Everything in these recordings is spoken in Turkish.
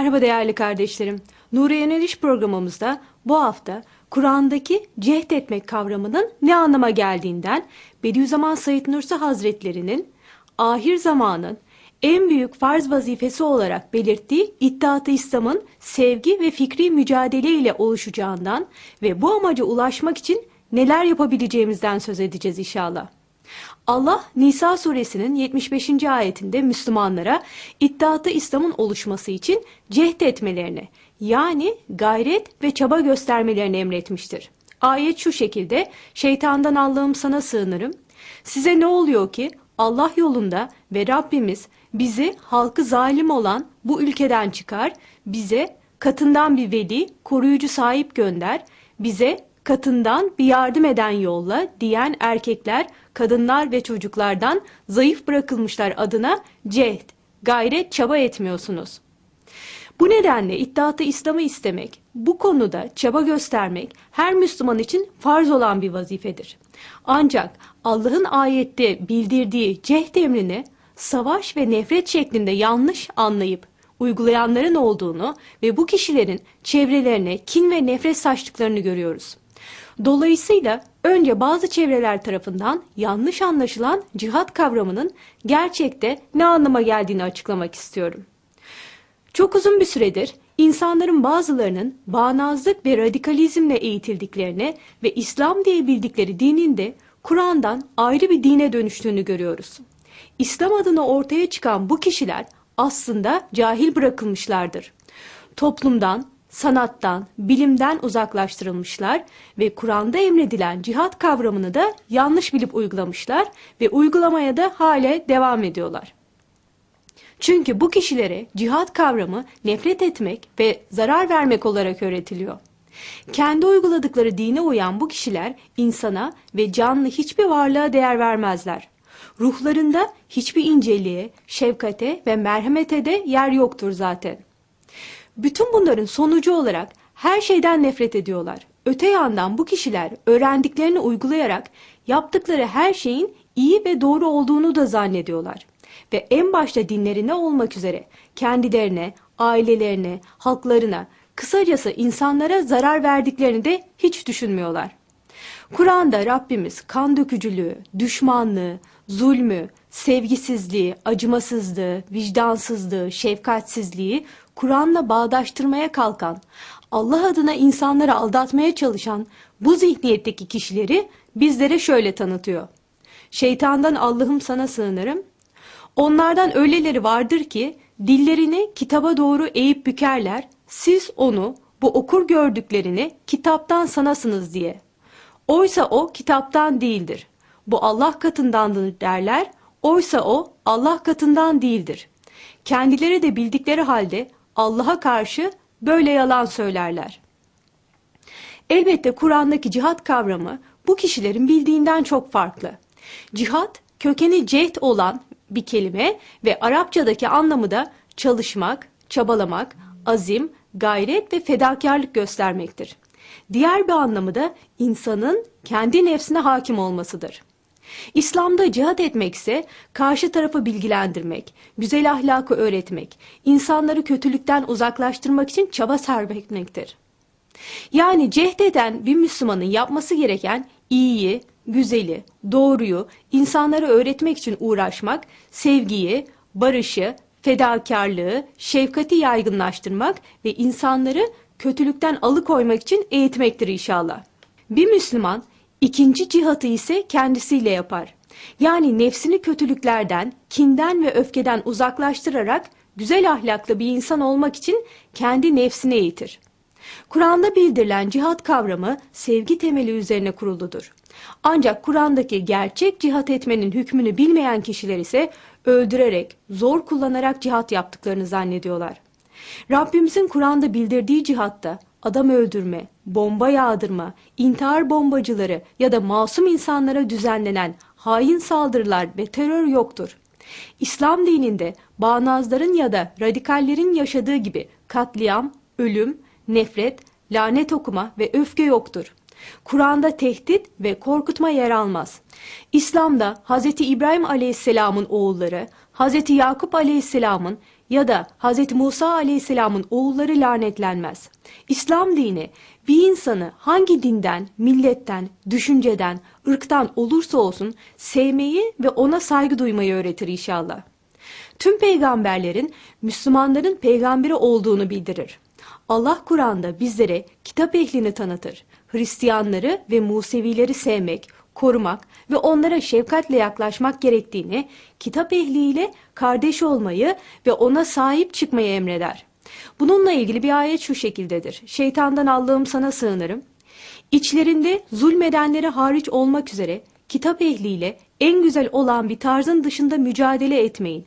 Merhaba değerli kardeşlerim. Nuri Yöneliş programımızda bu hafta Kur'an'daki cehd etmek kavramının ne anlama geldiğinden Bediüzzaman Said Nursi Hazretleri'nin ahir zamanın en büyük farz vazifesi olarak belirttiği İttihat-ı İslam'ın sevgi ve fikri mücadele ile oluşacağından ve bu amaca ulaşmak için neler yapabileceğimizden söz edeceğiz inşallah. Allah Nisa suresinin 75. ayetinde Müslümanlara İttihat-ı İslam'ın oluşması için cehd etmelerini yani gayret ve çaba göstermelerini emretmiştir. Ayet şu şekilde şeytandan Allah'ım sana sığınırım. Size ne oluyor ki Allah yolunda ve Rabbimiz bizi halkı zalim olan bu ülkeden çıkar, bize katından bir veli, koruyucu sahip gönder, bize katından bir yardım eden yolla diyen erkekler, kadınlar ve çocuklardan zayıf bırakılmışlar adına cehd, gayret, çaba etmiyorsunuz. Bu nedenle iddiatı İslam'ı istemek, bu konuda çaba göstermek her Müslüman için farz olan bir vazifedir. Ancak Allah'ın ayette bildirdiği cehd emrini savaş ve nefret şeklinde yanlış anlayıp uygulayanların olduğunu ve bu kişilerin çevrelerine kin ve nefret saçtıklarını görüyoruz. Dolayısıyla önce bazı çevreler tarafından yanlış anlaşılan cihat kavramının gerçekte ne anlama geldiğini açıklamak istiyorum. Çok uzun bir süredir insanların bazılarının bağnazlık ve radikalizmle eğitildiklerini ve İslam diye bildikleri dinin de Kur'an'dan ayrı bir dine dönüştüğünü görüyoruz. İslam adına ortaya çıkan bu kişiler aslında cahil bırakılmışlardır. Toplumdan, sanattan, bilimden uzaklaştırılmışlar ve Kur'an'da emredilen cihat kavramını da yanlış bilip uygulamışlar ve uygulamaya da hale devam ediyorlar. Çünkü bu kişilere cihat kavramı nefret etmek ve zarar vermek olarak öğretiliyor. Kendi uyguladıkları dine uyan bu kişiler insana ve canlı hiçbir varlığa değer vermezler. Ruhlarında hiçbir inceliğe, şefkate ve merhamete de yer yoktur zaten. Bütün bunların sonucu olarak her şeyden nefret ediyorlar. Öte yandan bu kişiler öğrendiklerini uygulayarak yaptıkları her şeyin iyi ve doğru olduğunu da zannediyorlar. Ve en başta dinlerine olmak üzere kendilerine, ailelerine, halklarına, kısacası insanlara zarar verdiklerini de hiç düşünmüyorlar. Kur'an'da Rabbimiz kan dökücülüğü, düşmanlığı, zulmü, sevgisizliği, acımasızlığı, vicdansızlığı, şefkatsizliği Kur'an'la bağdaştırmaya kalkan, Allah adına insanları aldatmaya çalışan bu zihniyetteki kişileri bizlere şöyle tanıtıyor. Şeytandan Allah'ım sana sığınırım. Onlardan öyleleri vardır ki dillerini kitaba doğru eğip bükerler. Siz onu bu okur gördüklerini kitaptan sanasınız diye. Oysa o kitaptan değildir. Bu Allah katındandır derler. Oysa o Allah katından değildir. Kendileri de bildikleri halde Allah'a karşı böyle yalan söylerler. Elbette Kur'an'daki cihat kavramı bu kişilerin bildiğinden çok farklı. Cihat kökeni cehd olan bir kelime ve Arapçadaki anlamı da çalışmak, çabalamak, azim, gayret ve fedakarlık göstermektir. Diğer bir anlamı da insanın kendi nefsine hakim olmasıdır. İslam'da cihat etmek ise karşı tarafı bilgilendirmek, güzel ahlakı öğretmek, insanları kötülükten uzaklaştırmak için çaba sarf etmektir. Yani cehd eden bir Müslümanın yapması gereken iyiyi, güzeli, doğruyu insanlara öğretmek için uğraşmak, sevgiyi, barışı, fedakarlığı, şefkati yaygınlaştırmak ve insanları kötülükten alıkoymak için eğitmektir inşallah. Bir Müslüman ikinci cihatı ise kendisiyle yapar. Yani nefsini kötülüklerden, kinden ve öfkeden uzaklaştırarak güzel ahlaklı bir insan olmak için kendi nefsini eğitir. Kur'an'da bildirilen cihat kavramı sevgi temeli üzerine kuruludur. Ancak Kur'an'daki gerçek cihat etmenin hükmünü bilmeyen kişiler ise öldürerek, zor kullanarak cihat yaptıklarını zannediyorlar. Rabbimizin Kur'an'da bildirdiği cihatta adam öldürme, bomba yağdırma, intihar bombacıları ya da masum insanlara düzenlenen hain saldırılar ve terör yoktur. İslam dininde bağnazların ya da radikallerin yaşadığı gibi katliam, ölüm, nefret, lanet okuma ve öfke yoktur. Kur'an'da tehdit ve korkutma yer almaz. İslam'da Hz. İbrahim Aleyhisselam'ın oğulları, Hz. Yakup Aleyhisselam'ın ya da Hz. Musa aleyhisselamın oğulları lanetlenmez. İslam dini bir insanı hangi dinden, milletten, düşünceden, ırktan olursa olsun sevmeyi ve ona saygı duymayı öğretir inşallah. Tüm peygamberlerin Müslümanların peygamberi olduğunu bildirir. Allah Kur'an'da bizlere kitap ehlini tanıtır. Hristiyanları ve Musevileri sevmek, korumak ve onlara şefkatle yaklaşmak gerektiğini, kitap ehliyle kardeş olmayı ve ona sahip çıkmayı emreder. Bununla ilgili bir ayet şu şekildedir. Şeytandan Allah'ım sana sığınırım. İçlerinde zulmedenleri hariç olmak üzere kitap ehliyle en güzel olan bir tarzın dışında mücadele etmeyin.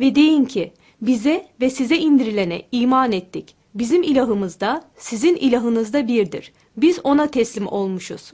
Ve deyin ki bize ve size indirilene iman ettik. Bizim ilahımız da sizin ilahınız da birdir. Biz ona teslim olmuşuz.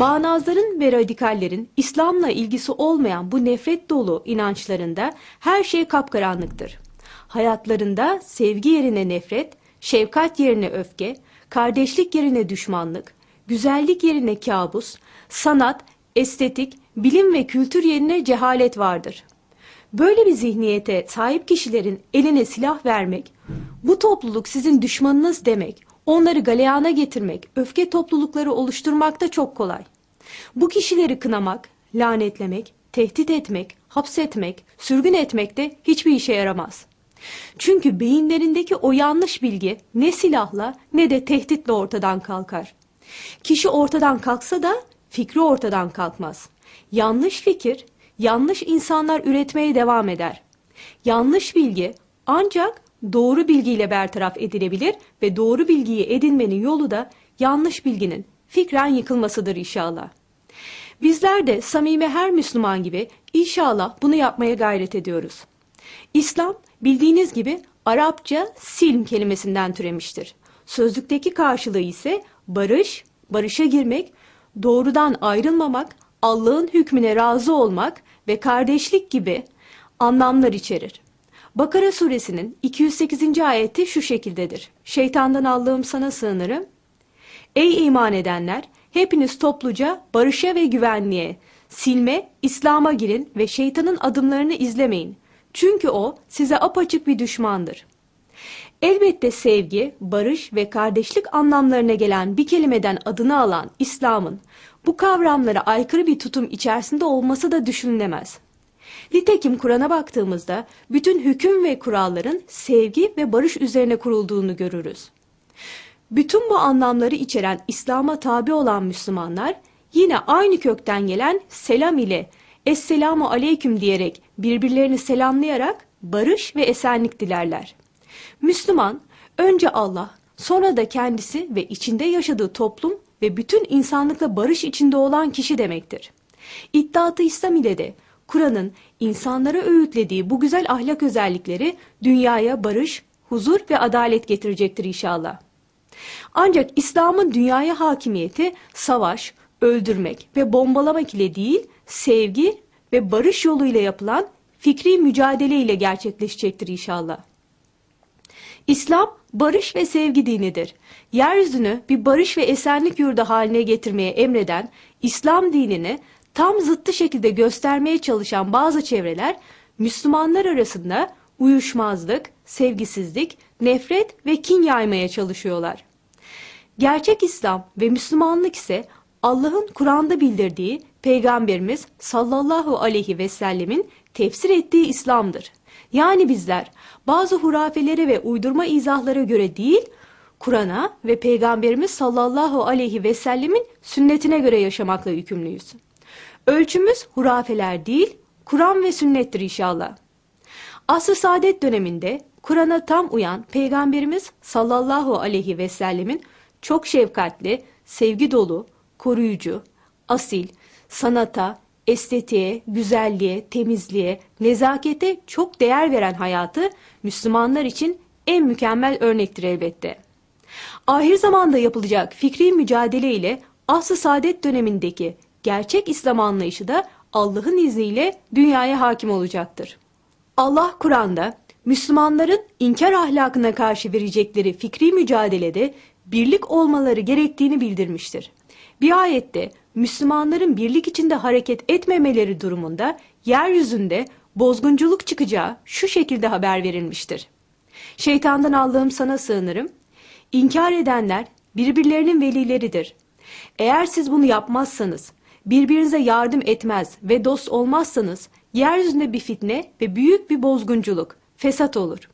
Bağnazların ve radikallerin İslam'la ilgisi olmayan bu nefret dolu inançlarında her şey kapkaranlıktır. Hayatlarında sevgi yerine nefret, şefkat yerine öfke, kardeşlik yerine düşmanlık, güzellik yerine kabus, sanat, estetik, bilim ve kültür yerine cehalet vardır. Böyle bir zihniyete sahip kişilerin eline silah vermek, bu topluluk sizin düşmanınız demek, onları galeyana getirmek, öfke toplulukları oluşturmak da çok kolay. Bu kişileri kınamak, lanetlemek, tehdit etmek, hapsetmek, sürgün etmek de hiçbir işe yaramaz. Çünkü beyinlerindeki o yanlış bilgi ne silahla ne de tehditle ortadan kalkar. Kişi ortadan kalksa da fikri ortadan kalkmaz. Yanlış fikir, yanlış insanlar üretmeye devam eder. Yanlış bilgi ancak doğru bilgiyle bertaraf edilebilir ve doğru bilgiyi edinmenin yolu da yanlış bilginin fikren yıkılmasıdır inşallah. Bizler de samimi her Müslüman gibi inşallah bunu yapmaya gayret ediyoruz. İslam bildiğiniz gibi Arapça silm kelimesinden türemiştir. Sözlükteki karşılığı ise barış, barışa girmek, doğrudan ayrılmamak, Allah'ın hükmüne razı olmak ve kardeşlik gibi anlamlar içerir. Bakara suresinin 208. ayeti şu şekildedir. Şeytandan Allah'ım sana sığınırım. Ey iman edenler! Hepiniz topluca barışa ve güvenliğe, silme, İslam'a girin ve şeytanın adımlarını izlemeyin. Çünkü o size apaçık bir düşmandır. Elbette sevgi, barış ve kardeşlik anlamlarına gelen bir kelimeden adını alan İslam'ın bu kavramlara aykırı bir tutum içerisinde olması da düşünülemez. Nitekim Kur'an'a baktığımızda bütün hüküm ve kuralların sevgi ve barış üzerine kurulduğunu görürüz. Bütün bu anlamları içeren İslam'a tabi olan Müslümanlar yine aynı kökten gelen selam ile Esselamu Aleyküm diyerek birbirlerini selamlayarak barış ve esenlik dilerler. Müslüman önce Allah sonra da kendisi ve içinde yaşadığı toplum ve bütün insanlıkla barış içinde olan kişi demektir. İddiatı İslam ile de Kur'an'ın insanlara öğütlediği bu güzel ahlak özellikleri dünyaya barış, huzur ve adalet getirecektir inşallah. Ancak İslam'ın dünyaya hakimiyeti savaş, öldürmek ve bombalamak ile değil, sevgi ve barış yoluyla yapılan fikri mücadele ile gerçekleşecektir inşallah. İslam barış ve sevgi dinidir. Yeryüzünü bir barış ve esenlik yurdu haline getirmeye emreden İslam dinini tam zıttı şekilde göstermeye çalışan bazı çevreler Müslümanlar arasında uyuşmazlık, sevgisizlik, nefret ve kin yaymaya çalışıyorlar. Gerçek İslam ve Müslümanlık ise Allah'ın Kur'an'da bildirdiği Peygamberimiz sallallahu aleyhi ve sellemin tefsir ettiği İslam'dır. Yani bizler bazı hurafelere ve uydurma izahlara göre değil, Kur'an'a ve Peygamberimiz sallallahu aleyhi ve sellemin sünnetine göre yaşamakla yükümlüyüz. Ölçümüz hurafeler değil, Kur'an ve sünnettir inşallah. Asr-ı Saadet döneminde Kur'an'a tam uyan Peygamberimiz sallallahu aleyhi ve sellemin çok şefkatli, sevgi dolu, koruyucu, asil, sanata, estetiğe, güzelliğe, temizliğe, nezakete çok değer veren hayatı Müslümanlar için en mükemmel örnektir elbette. Ahir zamanda yapılacak fikri mücadele ile Asr-ı Saadet dönemindeki gerçek İslam anlayışı da Allah'ın izniyle dünyaya hakim olacaktır. Allah Kur'an'da Müslümanların inkar ahlakına karşı verecekleri fikri mücadelede birlik olmaları gerektiğini bildirmiştir. Bir ayette Müslümanların birlik içinde hareket etmemeleri durumunda yeryüzünde bozgunculuk çıkacağı şu şekilde haber verilmiştir. Şeytandan Allah'ım sana sığınırım. İnkar edenler birbirlerinin velileridir. Eğer siz bunu yapmazsanız, birbirinize yardım etmez ve dost olmazsanız yeryüzünde bir fitne ve büyük bir bozgunculuk, fesat olur.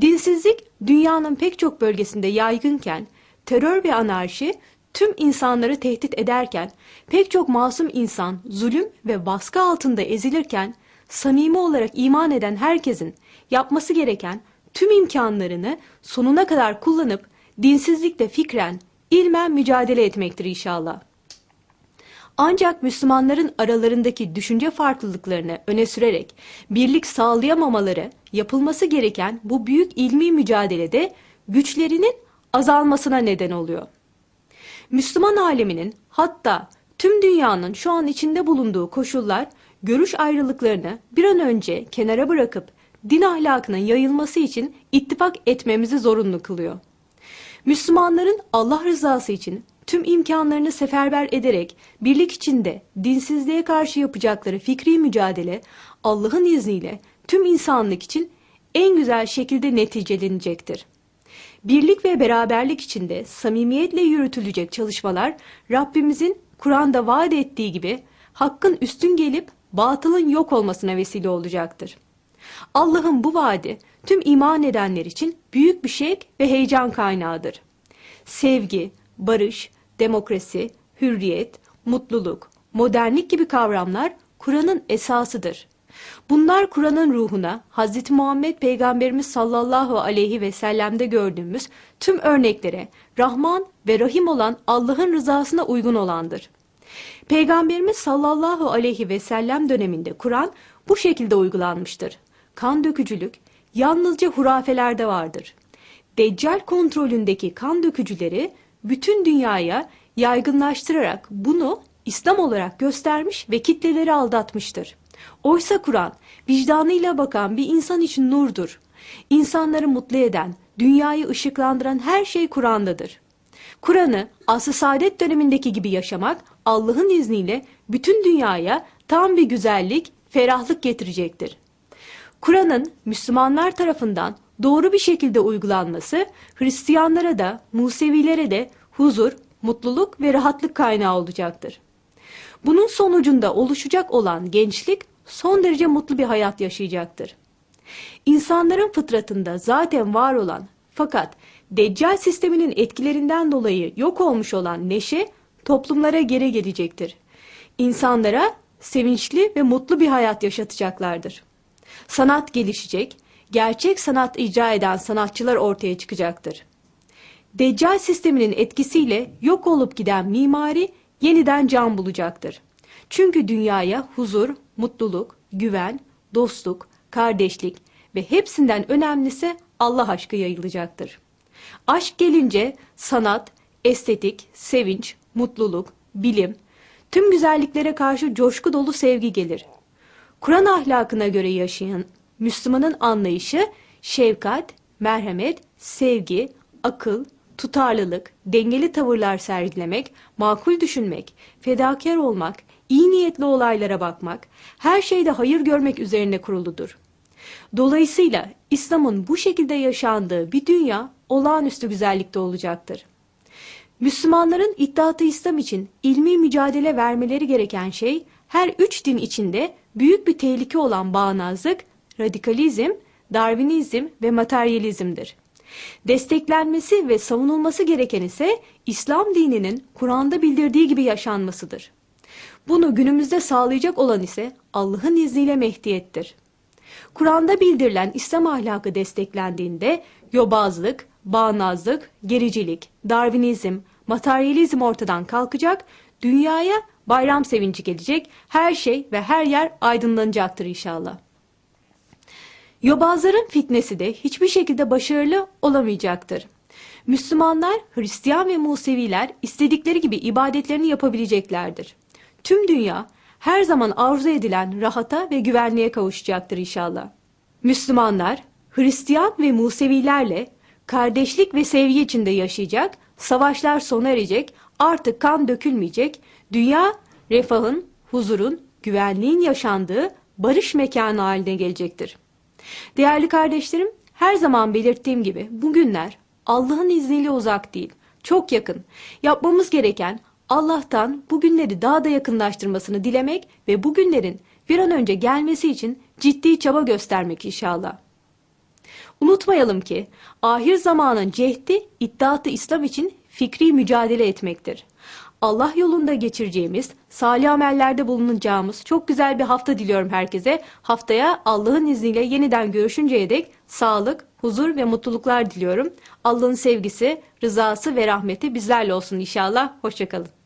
Dinsizlik dünyanın pek çok bölgesinde yaygınken, terör ve anarşi tüm insanları tehdit ederken, pek çok masum insan zulüm ve baskı altında ezilirken, samimi olarak iman eden herkesin yapması gereken tüm imkanlarını sonuna kadar kullanıp dinsizlikle fikren, ilmen mücadele etmektir inşallah. Ancak Müslümanların aralarındaki düşünce farklılıklarını öne sürerek birlik sağlayamamaları yapılması gereken bu büyük ilmi mücadelede güçlerinin azalmasına neden oluyor. Müslüman aleminin hatta tüm dünyanın şu an içinde bulunduğu koşullar görüş ayrılıklarını bir an önce kenara bırakıp din ahlakının yayılması için ittifak etmemizi zorunlu kılıyor. Müslümanların Allah rızası için tüm imkanlarını seferber ederek birlik içinde dinsizliğe karşı yapacakları fikri mücadele Allah'ın izniyle tüm insanlık için en güzel şekilde neticelenecektir. Birlik ve beraberlik içinde samimiyetle yürütülecek çalışmalar Rabbimizin Kur'an'da vaat ettiği gibi hakkın üstün gelip batılın yok olmasına vesile olacaktır. Allah'ın bu vaadi tüm iman edenler için büyük bir şevk ve heyecan kaynağıdır. Sevgi, barış, demokrasi, hürriyet, mutluluk, modernlik gibi kavramlar Kur'an'ın esasıdır. Bunlar Kur'an'ın ruhuna Hz. Muhammed Peygamberimiz sallallahu aleyhi ve sellem'de gördüğümüz tüm örneklere Rahman ve Rahim olan Allah'ın rızasına uygun olandır. Peygamberimiz sallallahu aleyhi ve sellem döneminde Kur'an bu şekilde uygulanmıştır. Kan dökücülük yalnızca hurafelerde vardır. Deccal kontrolündeki kan dökücüleri bütün dünyaya yaygınlaştırarak bunu İslam olarak göstermiş ve kitleleri aldatmıştır. Oysa Kur'an vicdanıyla bakan bir insan için nurdur. İnsanları mutlu eden, dünyayı ışıklandıran her şey Kur'an'dadır. Kur'an'ı asr-ı saadet dönemindeki gibi yaşamak Allah'ın izniyle bütün dünyaya tam bir güzellik, ferahlık getirecektir. Kur'an'ın Müslümanlar tarafından doğru bir şekilde uygulanması Hristiyanlara da Musevilere de huzur, mutluluk ve rahatlık kaynağı olacaktır. Bunun sonucunda oluşacak olan gençlik son derece mutlu bir hayat yaşayacaktır. İnsanların fıtratında zaten var olan fakat Deccal sisteminin etkilerinden dolayı yok olmuş olan neşe toplumlara geri gelecektir. İnsanlara sevinçli ve mutlu bir hayat yaşatacaklardır. Sanat gelişecek, gerçek sanat icra eden sanatçılar ortaya çıkacaktır. Deccal sisteminin etkisiyle yok olup giden mimari yeniden can bulacaktır. Çünkü dünyaya huzur, mutluluk, güven, dostluk, kardeşlik ve hepsinden önemlisi Allah aşkı yayılacaktır. Aşk gelince sanat, estetik, sevinç, mutluluk, bilim, tüm güzelliklere karşı coşku dolu sevgi gelir. Kur'an ahlakına göre yaşayan Müslümanın anlayışı şefkat, merhamet, sevgi, akıl, tutarlılık, dengeli tavırlar sergilemek, makul düşünmek, fedakar olmak, iyi niyetli olaylara bakmak, her şeyde hayır görmek üzerine kuruludur. Dolayısıyla İslam'ın bu şekilde yaşandığı bir dünya olağanüstü güzellikte olacaktır. Müslümanların iddiatı İslam için ilmi mücadele vermeleri gereken şey her üç din içinde büyük bir tehlike olan bağnazlık, radikalizm, Darwinizm ve materyalizmdir. Desteklenmesi ve savunulması gereken ise İslam dininin Kur'an'da bildirdiği gibi yaşanmasıdır. Bunu günümüzde sağlayacak olan ise Allah'ın izniyle Mehdiyettir. Kur'an'da bildirilen İslam ahlakı desteklendiğinde yobazlık, bağnazlık, gericilik, Darwinizm, materyalizm ortadan kalkacak, dünyaya bayram sevinci gelecek, her şey ve her yer aydınlanacaktır inşallah. Yobazların fitnesi de hiçbir şekilde başarılı olamayacaktır. Müslümanlar, Hristiyan ve Museviler istedikleri gibi ibadetlerini yapabileceklerdir. tüm dünya her zaman arzu edilen rahata ve güvenliğe kavuşacaktır inşallah. Müslümanlar, Hristiyan ve Musevilerle kardeşlik ve sevgi içinde yaşayacak, savaşlar sona erecek, artık kan dökülmeyecek, dünya refahın, huzurun, güvenliğin yaşandığı barış mekanı haline gelecektir. Değerli kardeşlerim, her zaman belirttiğim gibi bugünler Allah'ın izniyle uzak değil, çok yakın. Yapmamız gereken Allah'tan bugünleri daha da yakınlaştırmasını dilemek ve bugünlerin bir an önce gelmesi için ciddi çaba göstermek inşallah. Unutmayalım ki ahir zamanın cehdi iddiatı İslam için fikri mücadele etmektir. Allah yolunda geçireceğimiz, salih amellerde bulunacağımız çok güzel bir hafta diliyorum herkese. Haftaya Allah'ın izniyle yeniden görüşünceye dek sağlık, huzur ve mutluluklar diliyorum. Allah'ın sevgisi, rızası ve rahmeti bizlerle olsun inşallah. Hoşçakalın.